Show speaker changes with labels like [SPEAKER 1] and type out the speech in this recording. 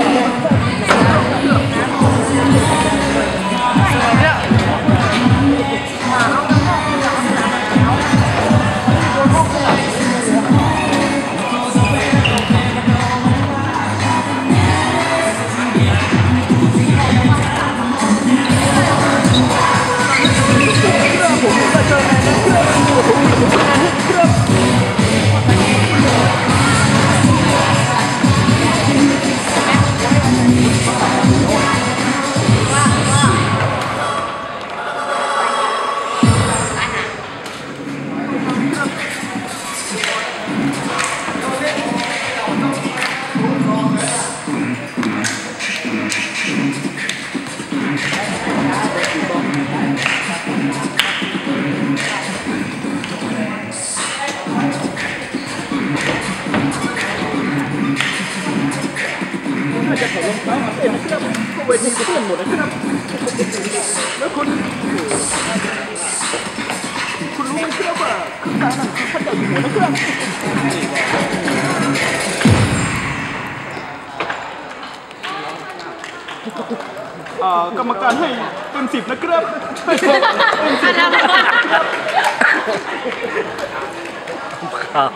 [SPEAKER 1] Thank. Let's go, man. Let's go. ม่รู้นะครับไม่รู้กันเลยนะครับน่าจะถอดรองเท้ามาเต้นนะครับก็เวทีก็เพื่นหมดนะครับแล้วคุณคุณรู้ไหมครับว่าข้าหนังคือพระเจ้าอยู่หัวนะครับกรรมการให้เต็มสิบนะครับให้ผมเต็มสิบ
[SPEAKER 2] ครับ